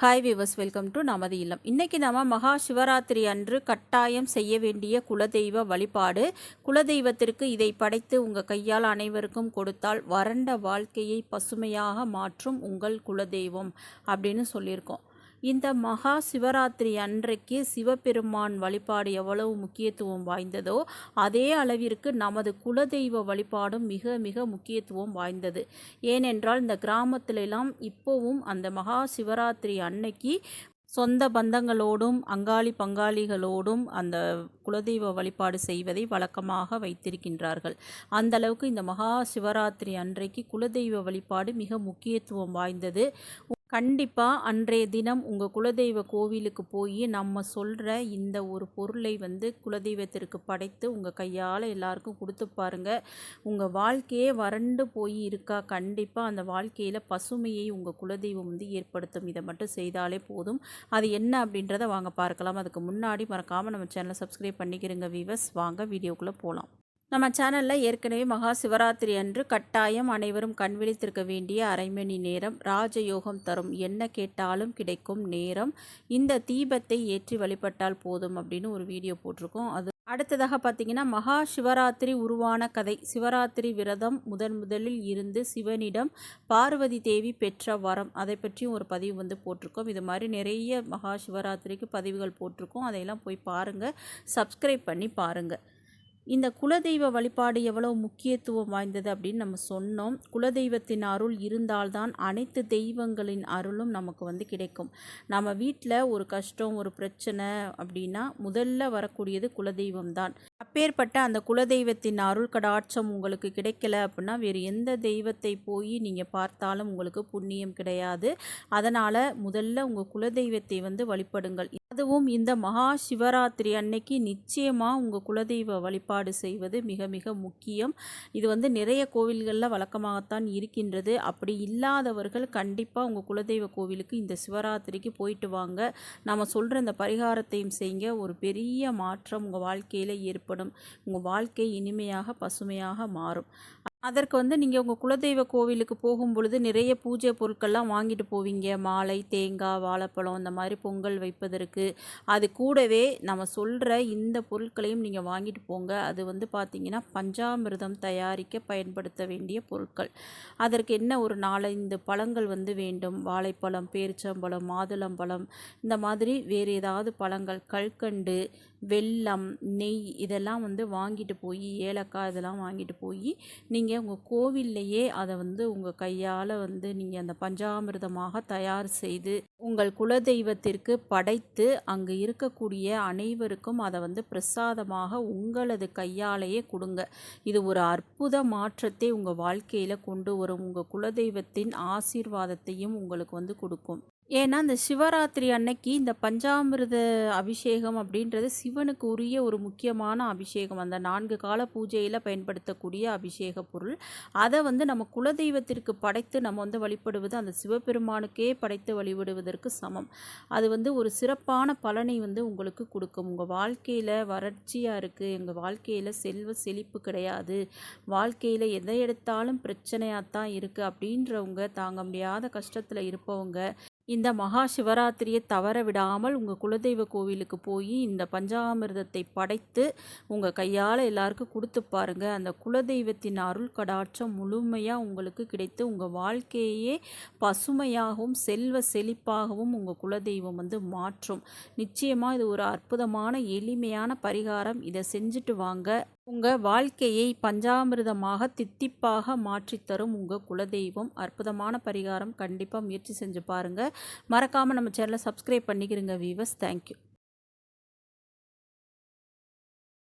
Hi viewers welcome to நமது இல்லம். இன்றைக்கி நம்ம மகா சிவராத்திரி அன்று கட்டாயம் செய்ய வேண்டிய குலதெய்வ வழிபாடு. குலதெய்வத்திற்கு இதை படைத்து உங்கள் கையால் அனைவருக்கும் கொடுத்தால் வறண்ட வாழ்க்கையை பசுமையாக மாற்றும் உங்கள் குலதெய்வம் அப்படின்னு சொல்லியிருக்கோம். இந்த மகா சிவராத்திரி அன்றைக்கு சிவபெருமான் வழிபாடு எவ்வளவு முக்கியத்துவம் வாய்ந்ததோ அதே அளவிற்கு நமது குலதெய்வ வழிபாடும் மிக மிக முக்கியத்துவம் வாய்ந்தது. ஏனென்றால் இந்த கிராமத்திலெல்லாம் இப்போவும் அந்த மகா சிவராத்திரி அன்னைக்கு சொந்த பந்தங்களோடும் அங்காளி பங்காளிகளோடும் அந்த குலதெய்வ வழிபாடு செய்வதை வழக்கமாக வைத்திருக்கின்றார்கள். அந்த அளவுக்கு இந்த மகா சிவராத்திரி அன்றைக்கு குலதெய்வ வழிபாடு மிக முக்கியத்துவம் வாய்ந்தது. கண்டிப்பாக அன்றைய தினம் உங்கள் குலதெய்வ கோவிலுக்கு போய் நம்ம சொல்கிற இந்த ஒரு பொருளை வந்து குலதெய்வத்திற்கு படைத்து உங்கள் கையால் எல்லாருக்கும் கொடுத்து பாருங்கள் உங்கள் வாழ்க்கையே வறண்டு போய் இருக்கா? கண்டிப்பாக அந்த வாழ்க்கையில் பசுமையை உங்கள் குலதெய்வம் வந்து ஏற்படுத்தும். இதை மட்டும் செய்தாலே போதும். அது என்ன அப்படின்றத வாங்க பார்க்கலாம். அதுக்கு முன்னாடி மறக்காமல் நம்ம சேனலை சப்ஸ்கிரைப் பண்ணிக்கிறங்க வீவர்ஸ் வாங்க வீடியோக்குள்ளே போகலாம் நம்ம சேனலில் ஏற்கனவே மகா சிவராத்திரி அன்று கட்டாயம் அனைவரும் கண்விழித்திருக்க வேண்டிய அரை மணி நேரம் ராஜயோகம் தரும். என்ன கேட்டாலும் கிடைக்கும் நேரம். இந்த தீபத்தை ஏற்றி வழிபட்டால் போதும் அப்படின்னு ஒரு வீடியோ போட்டிருக்கோம். அது அடுத்ததாக பார்த்தீங்கன்னா மகா சிவராத்திரி உருவான கதை. சிவராத்திரி விரதம் முதன் முதலில் இருந்து சிவனிடம் பார்வதி தேவி பெற்ற வரம். அதை பற்றியும் ஒரு பதிவு வந்து போட்டிருக்கோம். இது மாதிரி நிறைய மகா சிவராத்திரிக்கு பதிவுகள் போட்டிருக்கோம். அதையெல்லாம் போய் பாருங்கள் சப்ஸ்கிரைப் பண்ணி பாருங்கள் இந்த குலதெய்வ வழிபாடு எவ்வளோ முக்கியத்துவம் வாய்ந்தது அப்படின்னு நம்ம சொன்னோம். குலதெய்வத்தின் அருள் இருந்தால்தான் அனைத்து தெய்வங்களின் அருளும் நமக்கு வந்து கிடைக்கும். நம்ம வீட்டில் ஒரு கஷ்டம் ஒரு பிரச்சனை அப்படின்னா முதல்ல வரக்கூடியது குலதெய்வம் தான் அப்பேற்பட்ட அந்த குலதெய்வத்தின் அருள் கடாட்சம் உங்களுக்கு கிடைக்கல அப்படின்னா வேறு எந்த தெய்வத்தை போய் நீங்கள் பார்த்தாலும் உங்களுக்கு புண்ணியம் கிடையாது. அதனால் முதல்ல உங்கள் குலதெய்வத்தை வந்து வழிபடுங்கள். அதுவும் இந்த மகா சிவராத்திரி அன்னைக்கு நிச்சயமாக உங்கள் குலதெய்வ வழிபாடு செய்வது மிக மிக முக்கியம். இது வந்து நிறைய கோவில்களில் வழக்கமாகத்தான் இருக்கின்றது. அப்படி இல்லாதவர்கள் கண்டிப்பாக உங்கள் குலதெய்வ கோவிலுக்கு இந்த சிவராத்திரிக்கு போயிட்டு வாங்க. நம்ம சொல்கிற இந்த பரிகாரத்தையும் செய்யுங்க ஒரு பெரிய மாற்றம் உங்கள் வாழ்க்கையில் ஏற்படும் உங்கள் வாழ்க்கை இனிமையாக பசுமையாக மாறும். அதற்கு வந்து நீங்கள் உங்கள் குலதெய்வ கோவிலுக்கு போகும் பொழுது நிறைய பூஜை பொருட்கள்லாம் வாங்கிட்டு போவீங்க. மாலை தேங்காய் வாழைப்பழம் இந்த மாதிரி பொங்கல் வைப்பதற்கு. அது கூடவே நம்ம சொல்கிற இந்த பொருட்களையும் நீங்கள் வாங்கிட்டு போங்க. அது வந்து பார்த்திங்கன்னா பஞ்சாமிர்தம் தயாரிக்க பயன்படுத்த வேண்டிய பொருட்கள். அதற்கு என்ன ஒரு நாலஞ்சு பழங்கள் வந்து வேண்டும்? வாழைப்பழம் பேரிச்சம்பழம் மாதுளம்பழம் இந்த மாதிரி வேறு ஏதாவது பழங்கள் கல்கண்டு வெல்லம் நெய் இதெல்லாம் வந்து வாங்கிட்டு போய் ஏலக்காய் இதெல்லாம் வாங்கிட்டு போய் நீங்கள் நீங்கள் உங்கள் கோவில்லையே அதை வந்து உங்கள் கையால் வந்து நீங்கள் அந்த பஞ்சாமிர்தமாக தயார் செய்து உங்கள் குலதெய்வத்திற்கு படைத்து அங்கு இருக்கக்கூடிய அனைவருக்கும் அதை வந்து பிரசாதமாக உங்களது கையாலேயே கொடுங்க. இது ஒரு அற்புத மாற்றத்தை உங்கள் வாழ்க்கையில் கொண்டு வரும். உங்கள் குலதெய்வத்தின் ஆசீர்வாதத்தையும் உங்களுக்கு வந்து கொடுக்கும். ஏன்னா இந்த சிவராத்திரி அன்னைக்கு இந்த பஞ்சாமிர்த அபிஷேகம் அப்படின்றது சிவனுக்கு உரிய ஒரு முக்கியமான அபிஷேகம். அந்த நான்கு கால பூஜையில் பயன்படுத்தக்கூடிய அபிஷேக பொருள். அதை வந்து நம்ம குலதெய்வத்திற்கு படைத்து நம்ம வந்து வழிபடுவது அந்த சிவபெருமானுக்கே படைத்து வழிபடுவதற்கு சமம். அது வந்து ஒரு சிறப்பான பலனை வந்து உங்களுக்கு கொடுக்கும். உங்கள் வாழ்க்கையில் வறட்சியாக இருக்குது எங்கள் வாழ்க்கையில் செல்வ செழிப்பு கிடையாது. வாழ்க்கையில் எதை எடுத்தாலும் பிரச்சனையாக தான் இருக்குது அப்படின்றவங்க தாங்க முடியாத கஷ்டத்தில் இருப்பவங்க இந்த மகா சிவராத்திரியை தவற விடாமல் உங்கள் குலதெய்வ கோவிலுக்கு போய் இந்த பஞ்சாமிர்தத்தை படைத்து உங்கள் கையால் எல்லாருக்கும் கொடுத்து பாருங்கள் அந்த குலதெய்வத்தின் அருள் கடாட்சம் முழுமையாக உங்களுக்கு கிடைத்து உங்கள் வாழ்க்கையே பசுமையாகவும் செல்வ செழிப்பாகவும் உங்கள் குலதெய்வம் வந்து மாற்றும். நிச்சயமாக இது ஒரு அற்புதமான எளிமையான பரிகாரம். இதை செஞ்சுட்டு வாங்க. உங்கள் வாழ்க்கையை பஞ்சாமிர்தமாக தித்திப்பாக மாற்றித்தரும் உங்கள் குலதெய்வம். அற்புதமான பரிகாரம். கண்டிப்பாக முயற்சி செஞ்சு பாருங்கள் மறக்காமல் நம்ம சேனலை சப்ஸ்கிரைப் பண்ணிக்கிறங்க வீவர்ஸ் தேங்க்யூ